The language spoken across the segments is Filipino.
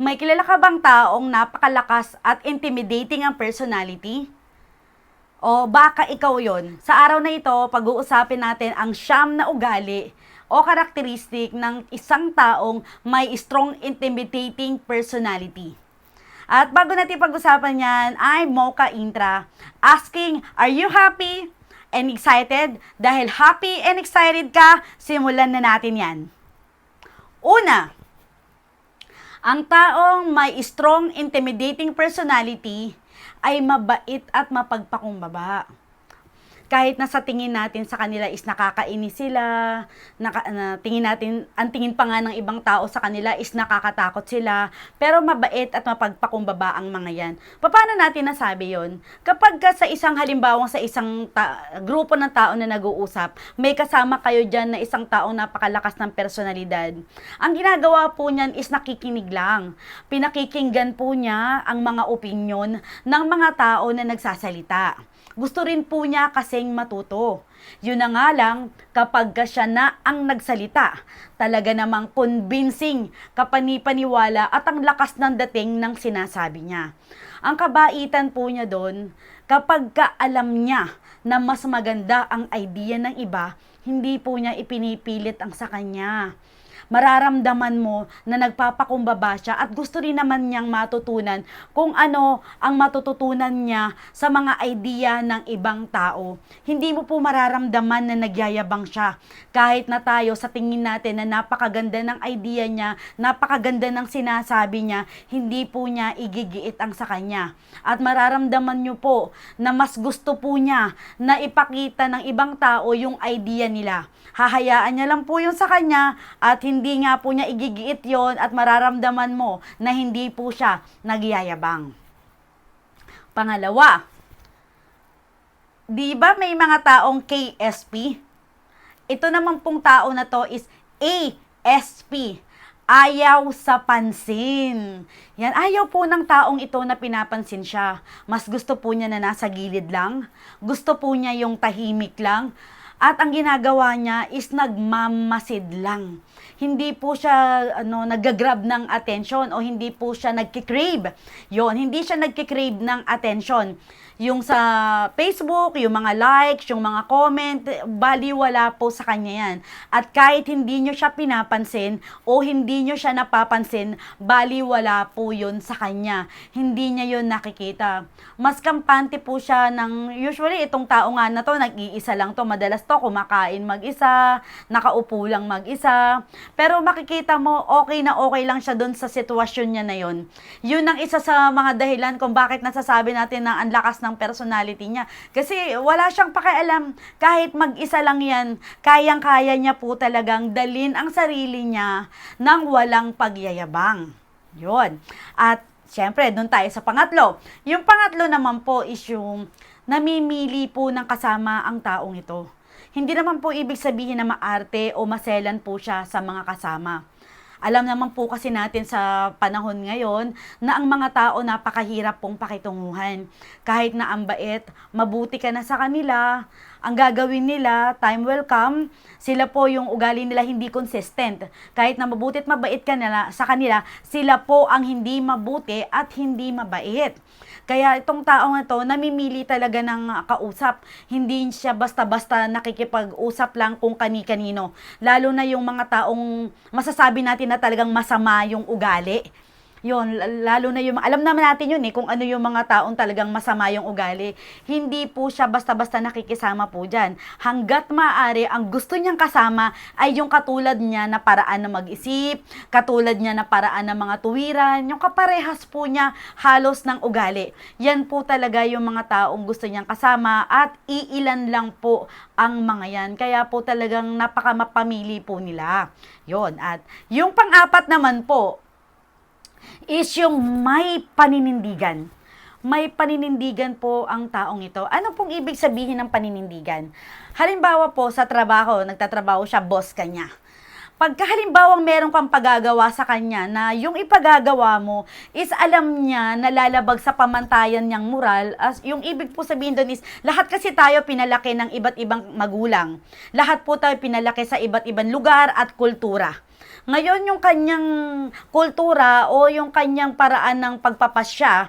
May kilala ka bang taong napakalakas at intimidating ang personality? O baka ikaw yon. Sa araw na ito, pag-uusapin natin ang siyam na ugali o karakteristik ng isang taong may strong intimidating personality. At bago natin pag-usapan yan, I'm Mocha Intra asking, are you happy and excited? Dahil happy and excited ka, simulan na natin yan. Una, ang taong may strong intimidating personality ay mabait at mapagpakumbaba. Kahit na sa tingin natin sa kanila is nakakainis sila, naka, na, tingin natin, ang tingin pa nga ng ibang tao sa kanila is nakakatakot sila, pero mabait at mapagpakumbaba ang mga yan. Paano natin nasabi yon? Kapag ka sa isang halimbawang sa isang ta- grupo ng tao na nag-uusap, may kasama kayo dyan na isang taong napakalakas ng personalidad. Ang ginagawa po niyan is nakikinig lang. Pinakikinggan po niya ang mga opinyon ng mga tao na nagsasalita. Gusto rin po niya kasing matuto. Yun na nga lang, kapag ka siya na ang nagsalita, talaga namang convincing, kapanipaniwala at ang lakas ng dating ng sinasabi niya. Ang kabaitan po niya doon, kapag ka alam niya na mas maganda ang idea ng iba, hindi po niya ipinipilit ang sa kanya mararamdaman mo na nagpapakumbaba siya at gusto rin naman niyang matutunan kung ano ang matututunan niya sa mga idea ng ibang tao. Hindi mo po mararamdaman na nagyayabang siya. Kahit na tayo sa tingin natin na napakaganda ng idea niya, napakaganda ng sinasabi niya, hindi po niya igigiit ang sa kanya. At mararamdaman niyo po na mas gusto po niya na ipakita ng ibang tao yung idea nila. Hahayaan niya lang po yung sa kanya at hindi nga po niya igigiit yon at mararamdaman mo na hindi po siya nagyayabang. Pangalawa, di ba may mga taong KSP? Ito naman pong tao na to is ASP. Ayaw sa pansin. Yan, ayaw po ng taong ito na pinapansin siya. Mas gusto po niya na nasa gilid lang. Gusto po niya yung tahimik lang. At ang ginagawa niya is nagmamasid lang. Hindi po siya ano, nagagrab ng attention o hindi po siya nagkikrave. Yon, hindi siya nagkikrave ng attention. Yung sa Facebook, yung mga likes, yung mga comment, baliwala po sa kanya yan. At kahit hindi nyo siya pinapansin o hindi nyo siya napapansin, baliwala po yun sa kanya. Hindi niya yun nakikita. Mas kampante po siya ng, usually itong tao nga na to, nag-iisa lang to, madalas to, kumakain mag-isa, nakaupo lang mag-isa. Pero makikita mo, okay na okay lang siya doon sa sitwasyon niya na yun. Yun ang isa sa mga dahilan kung bakit nasasabi natin na ang lakas ng personality niya. Kasi wala siyang pakialam. Kahit mag-isa lang yan, kayang-kaya niya po talagang dalin ang sarili niya ng walang pagyayabang. Yun. At syempre, doon tayo sa pangatlo. Yung pangatlo naman po is yung namimili po ng kasama ang taong ito. Hindi naman po ibig sabihin na maarte o maselan po siya sa mga kasama. Alam naman po kasi natin sa panahon ngayon na ang mga tao napakahirap pong pakitunguhan. Kahit na ang bait, mabuti ka na sa kanila, ang gagawin nila, time will come, sila po yung ugali nila hindi consistent. Kahit na mabuti at mabait ka nila, sa kanila, sila po ang hindi mabuti at hindi mabait. Kaya itong tao na to, namimili talaga ng kausap. Hindi siya basta-basta nakikipag-usap lang kung kani-kanino. Lalo na yung mga taong masasabi natin na talagang masama yung ugali. Yun, lalo na yung, alam naman natin yun eh, kung ano yung mga taong talagang masama yung ugali. Hindi po siya basta-basta nakikisama po dyan. Hanggat maaari, ang gusto niyang kasama ay yung katulad niya na paraan na mag-isip, katulad niya na paraan ng mga tuwiran, yung kaparehas po niya halos ng ugali. Yan po talaga yung mga taong gusto niyang kasama at iilan lang po ang mga yan. Kaya po talagang napakamapamili po nila. Yon At yung pang-apat naman po, is yung may paninindigan. May paninindigan po ang taong ito. Ano pong ibig sabihin ng paninindigan? Halimbawa po sa trabaho, nagtatrabaho siya, boss kanya. Pagka halimbawang meron kang pagagawa sa kanya na yung ipagagawa mo is alam niya na lalabag sa pamantayan niyang moral, as yung ibig po sabihin doon is lahat kasi tayo pinalaki ng iba't ibang magulang. Lahat po tayo pinalaki sa iba't ibang lugar at kultura Ngayon, yung kanyang kultura o yung kanyang paraan ng pagpapasya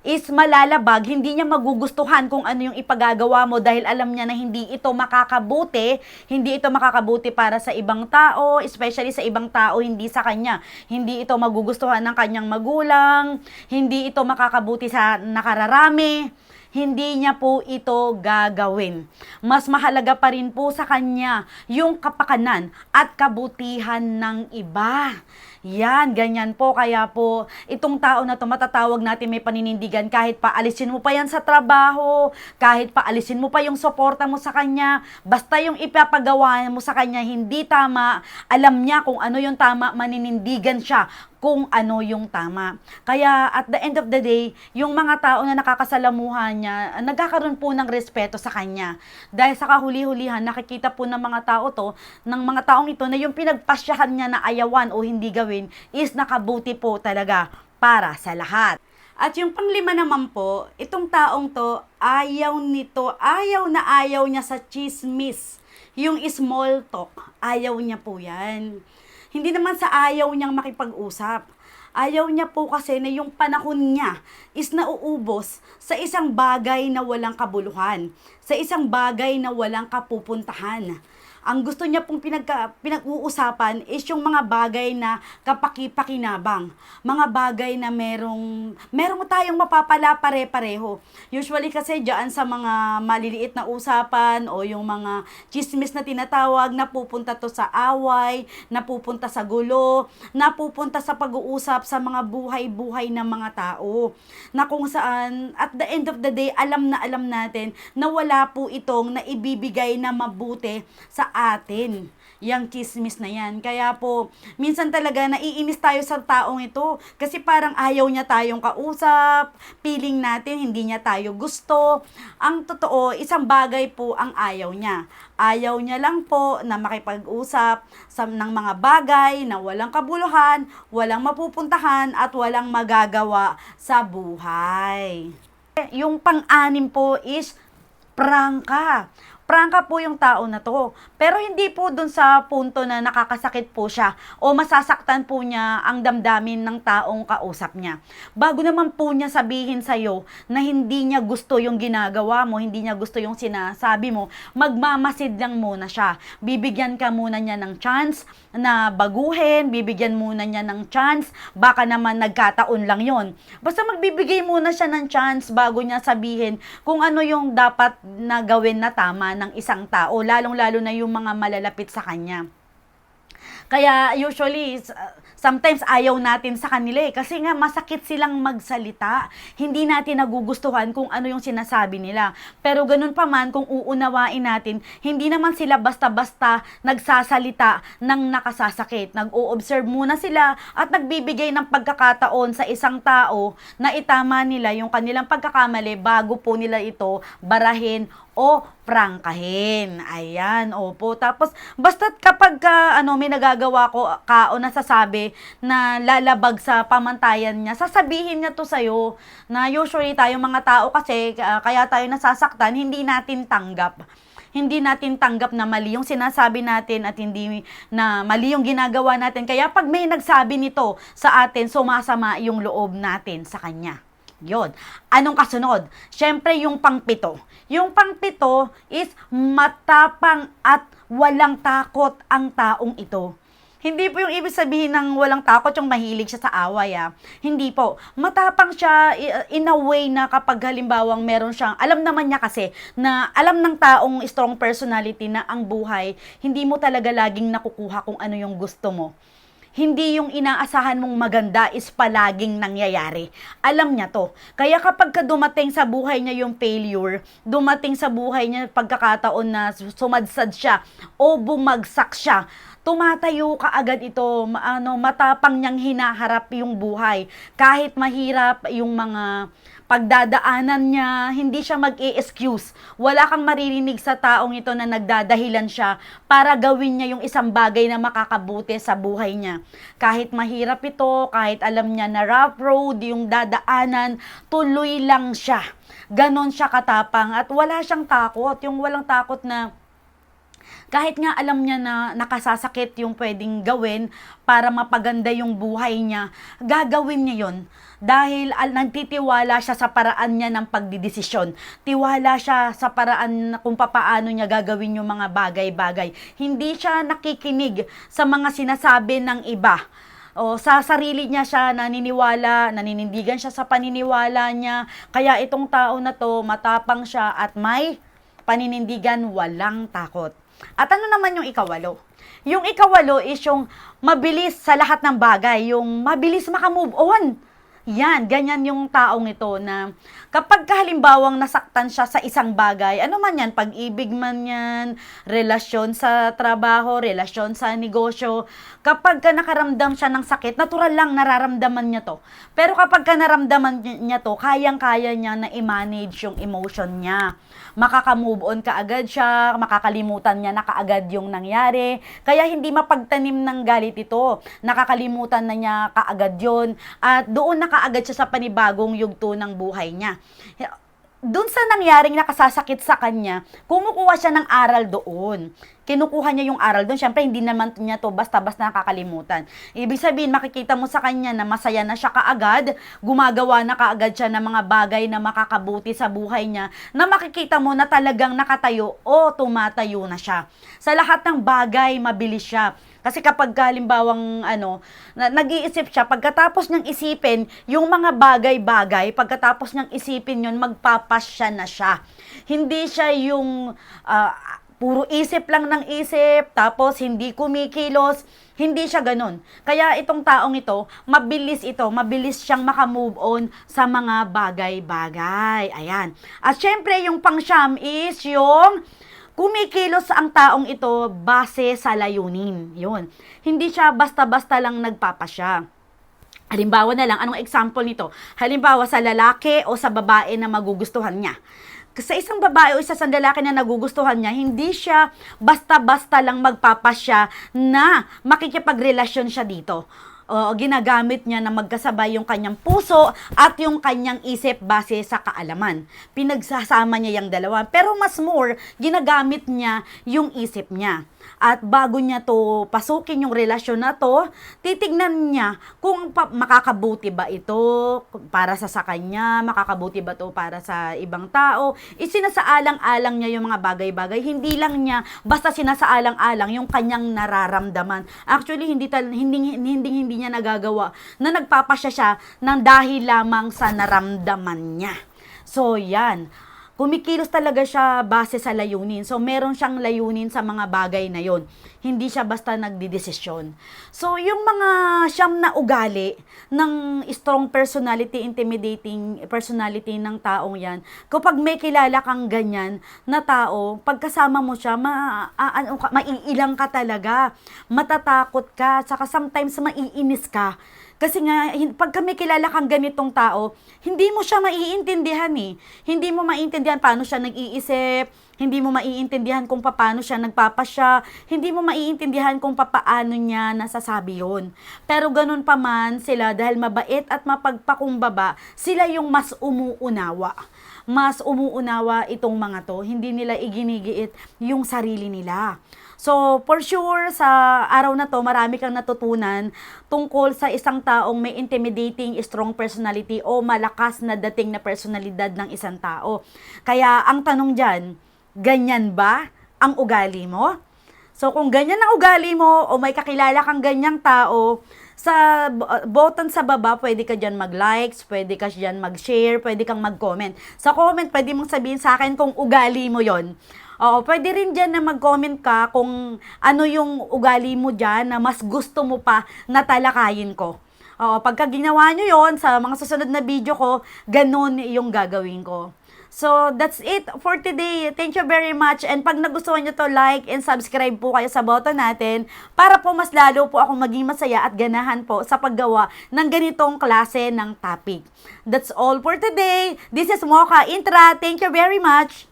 is malalabag, hindi niya magugustuhan kung ano yung ipagagawa mo dahil alam niya na hindi ito makakabuti, hindi ito makakabuti para sa ibang tao, especially sa ibang tao, hindi sa kanya. Hindi ito magugustuhan ng kanyang magulang, hindi ito makakabuti sa nakararami, hindi niya po ito gagawin. Mas mahalaga pa rin po sa kanya yung kapakanan at kabutihan ng iba. Yan, ganyan po. Kaya po, itong tao na to, matatawag natin may paninindigan kahit pa alisin mo pa yan sa trabaho, kahit pa alisin mo pa yung suporta mo sa kanya, basta yung ipapagawa mo sa kanya hindi tama, alam niya kung ano yung tama, maninindigan siya kung ano yung tama. Kaya at the end of the day, yung mga tao na nakakasalamuhan niya, nagkakaroon po ng respeto sa kanya. Dahil sa kahuli-hulihan, nakikita po ng mga tao to, ng mga taong ito, na yung pinagpasyahan niya na ayawan o hindi gawin, is nakabuti po talaga para sa lahat. At yung panglima naman po, itong taong to, ayaw nito, ayaw na ayaw niya sa chismis. Yung small talk, ayaw niya po yan. Hindi naman sa ayaw niyang makipag-usap. Ayaw niya po kasi na yung panahon niya is nauubos sa isang bagay na walang kabuluhan, sa isang bagay na walang kapupuntahan. Ang gusto niya pong pinagka, pinag-uusapan is yung mga bagay na kapaki-pakinabang. Mga bagay na merong, merong tayong mapapala pare-pareho. Usually kasi dyan sa mga maliliit na usapan o yung mga chismis na tinatawag, napupunta to sa away, napupunta sa gulo, napupunta sa pag-uusap sa mga buhay-buhay ng mga tao. Na kung saan, at the end of the day, alam na alam natin na wala po itong naibibigay na mabuti atin yung chismis na yan. Kaya po, minsan talaga naiinis tayo sa taong ito kasi parang ayaw niya tayong kausap, feeling natin hindi niya tayo gusto. Ang totoo, isang bagay po ang ayaw niya. Ayaw niya lang po na makipag-usap sa, ng mga bagay na walang kabuluhan, walang mapupuntahan at walang magagawa sa buhay. Yung pang-anim po is prangka. Prangka po yung tao na to. Pero hindi po dun sa punto na nakakasakit po siya o masasaktan po niya ang damdamin ng taong kausap niya. Bago naman po niya sabihin sa'yo na hindi niya gusto yung ginagawa mo, hindi niya gusto yung sinasabi mo, magmamasid lang muna siya. Bibigyan ka muna niya ng chance na baguhin, bibigyan muna niya ng chance, baka naman nagkataon lang yon. Basta magbibigay muna siya ng chance bago niya sabihin kung ano yung dapat na gawin na tama ng isang tao, lalong-lalo na yung mga malalapit sa kanya. Kaya usually, sometimes ayaw natin sa kanila eh. Kasi nga masakit silang magsalita. Hindi natin nagugustuhan kung ano yung sinasabi nila. Pero ganun pa man, kung uunawain natin, hindi naman sila basta-basta nagsasalita ng nakasasakit. Nag-o-observe muna sila at nagbibigay ng pagkakataon sa isang tao na itama nila yung kanilang pagkakamali bago po nila ito barahin o prangkahin. Ayan, opo. Tapos, basta't kapag ka, ano, may nagagawa ko ka o nasasabi na lalabag sa pamantayan niya, sasabihin niya to sa'yo na usually tayo mga tao kasi, uh, kaya tayo nasasaktan, hindi natin tanggap hindi natin tanggap na mali yung sinasabi natin at hindi na mali yung ginagawa natin. Kaya pag may nagsabi nito sa atin, sumasama yung loob natin sa kanya. Yun. Anong kasunod? Siyempre, yung pangpito. Yung pangpito is matapang at walang takot ang taong ito. Hindi po yung ibig sabihin ng walang takot yung mahilig siya sa away ah. Hindi po. Matapang siya in a way na kapag halimbawang meron siyang, alam naman niya kasi na alam ng taong strong personality na ang buhay, hindi mo talaga laging nakukuha kung ano yung gusto mo hindi yung inaasahan mong maganda is palaging nangyayari. Alam niya to. Kaya kapag ka dumating sa buhay niya yung failure, dumating sa buhay niya pagkakataon na sumadsad siya o bumagsak siya, tumatayo ka agad ito, ano, matapang niyang hinaharap yung buhay. Kahit mahirap yung mga pagdadaanan niya, hindi siya mag-i-excuse. Wala kang maririnig sa taong ito na nagdadahilan siya para gawin niya yung isang bagay na makakabuti sa buhay niya. Kahit mahirap ito, kahit alam niya na rough road yung dadaanan, tuloy lang siya. Ganon siya katapang at wala siyang takot. Yung walang takot na kahit nga alam niya na nakasasakit yung pwedeng gawin para mapaganda yung buhay niya, gagawin niya yon dahil al nagtitiwala siya sa paraan niya ng pagdidesisyon. Tiwala siya sa paraan kung papaano niya gagawin yung mga bagay-bagay. Hindi siya nakikinig sa mga sinasabi ng iba. O sa sarili niya siya naniniwala, naninindigan siya sa paniniwala niya. Kaya itong tao na to, matapang siya at may paninindigan, walang takot. At ano naman yung ikawalo? Yung ikawalo is yung mabilis sa lahat ng bagay, yung mabilis makamove on. Yan, ganyan yung taong ito na kapag halimbawang nasaktan siya sa isang bagay, ano man yan, pag-ibig man yan, relasyon sa trabaho, relasyon sa negosyo, kapag ka nakaramdam siya ng sakit, natural lang nararamdaman niya to. Pero kapag ka naramdaman niya to, kayang-kaya niya na i-manage yung emotion niya. Makaka-move on ka agad siya, makakalimutan niya na kaagad yung nangyari. Kaya hindi mapagtanim ng galit ito. Nakakalimutan na niya kaagad yon At doon na kaagad siya sa panibagong yugto ng buhay niya. Doon sa nangyaring nakasasakit sa kanya, kumukuha siya ng aral doon. Kinukuha niya yung aral doon. Siyempre, hindi naman niya to basta-basta nakakalimutan. Ibig sabihin, makikita mo sa kanya na masaya na siya kaagad, gumagawa na kaagad siya ng mga bagay na makakabuti sa buhay niya, na makikita mo na talagang nakatayo o tumatayo na siya. Sa lahat ng bagay, mabilis siya. Kasi kapag halimbawang ano, na, nag-iisip siya, pagkatapos niyang isipin yung mga bagay-bagay, pagkatapos niyang isipin yun, magpapasya na siya. Hindi siya yung ah, puro isip lang ng isip, tapos hindi kumikilos, hindi siya ganun. Kaya itong taong ito, mabilis ito, mabilis siyang makamove on sa mga bagay-bagay. Ayan. At syempre, yung pangsyam is yung kumikilos ang taong ito base sa layunin. Yun. Hindi siya basta-basta lang nagpapasya. Halimbawa na lang, anong example nito? Halimbawa sa lalaki o sa babae na magugustuhan niya. Sa isang babae o isa sa lalaki na nagugustuhan niya, hindi siya basta-basta lang magpapasya na makikipagrelasyon siya dito o ginagamit niya na magkasabay yung kanyang puso at yung kanyang isip base sa kaalaman. Pinagsasama niya yung dalawa. Pero mas more, ginagamit niya yung isip niya. At bago niya to pasukin yung relasyon na to, titignan niya kung makakabuti ba ito para sa sa kanya, makakabuti ba to para sa ibang tao. Isinasaalang-alang niya yung mga bagay-bagay. Hindi lang niya basta sinasaalang-alang yung kanyang nararamdaman. Actually, hindi hindi hindi hindi niya nagagawa na nagpapasya siya ng dahil lamang sa naramdaman niya. So, yan kumikilos talaga siya base sa layunin. So, meron siyang layunin sa mga bagay na yon. Hindi siya basta nagdidesisyon. So, yung mga siyam na ugali ng strong personality, intimidating personality ng taong yan, kapag may kilala kang ganyan na tao, pagkasama mo siya, ma, a, ano, maiilang ka talaga, matatakot ka, saka sometimes maiinis ka. Kasi nga, hin- pag kami kilala kang ganitong tao, hindi mo siya maiintindihan eh. Hindi mo maiintindihan paano siya nag-iisip, hindi mo maiintindihan kung paano siya nagpapasya, hindi mo maiintindihan kung paano niya nasasabi yon. Pero ganun pa man sila, dahil mabait at mapagpakumbaba, sila yung mas umuunawa. Mas umuunawa itong mga to, hindi nila iginigiit yung sarili nila. So, for sure, sa araw na to, marami kang natutunan tungkol sa isang taong may intimidating, strong personality o malakas na dating na personalidad ng isang tao. Kaya, ang tanong dyan, ganyan ba ang ugali mo? So, kung ganyan ang ugali mo o may kakilala kang ganyang tao, sa button sa baba, pwede ka dyan mag-likes, pwede ka dyan mag-share, pwede kang mag-comment. Sa comment, pwede mong sabihin sa akin kung ugali mo yon Oo, pwede rin dyan na mag-comment ka kung ano yung ugali mo dyan na mas gusto mo pa na talakayin ko. Oo, pagka ginawa nyo yon sa mga susunod na video ko, ganun yung gagawin ko. So, that's it for today. Thank you very much. And pag nagustuhan nyo to, like and subscribe po kayo sa button natin para po mas lalo po akong maging masaya at ganahan po sa paggawa ng ganitong klase ng topic. That's all for today. This is Mocha Intra. Thank you very much.